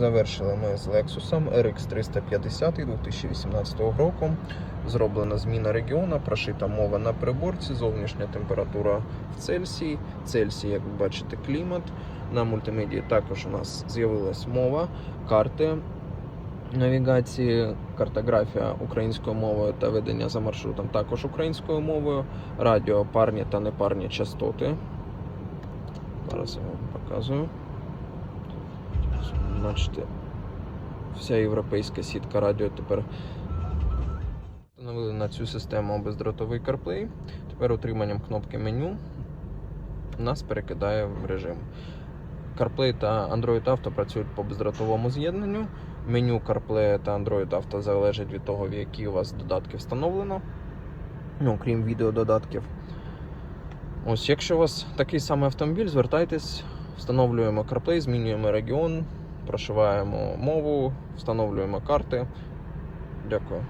Завершили ми з Lexus RX 350 2018 року. Зроблена зміна регіону, прошита мова на приборці, зовнішня температура в Цельсії. Цельсій, як ви бачите, клімат. На мультимедії також у нас з'явилась мова, карти навігації, картографія українською мовою та ведення за маршрутом також українською мовою, радіо, парні та непарні частоти. Зараз я вам показую. Бачите, вся європейська сітка радіо тепер встановили на цю систему бездротовий CarPlay. Тепер утриманням кнопки меню нас перекидає в режим. CarPlay та Android Auto працюють по бездротовому з'єднанню. Меню CarPlay та Android Auto залежить від того, в які у вас додатки встановлено. Ну, крім відеододатків. Ось, якщо у вас такий самий автомобіль, звертайтесь, встановлюємо CarPlay, змінюємо регіон, прошиваємо мову, встановлюємо карти. Дякую.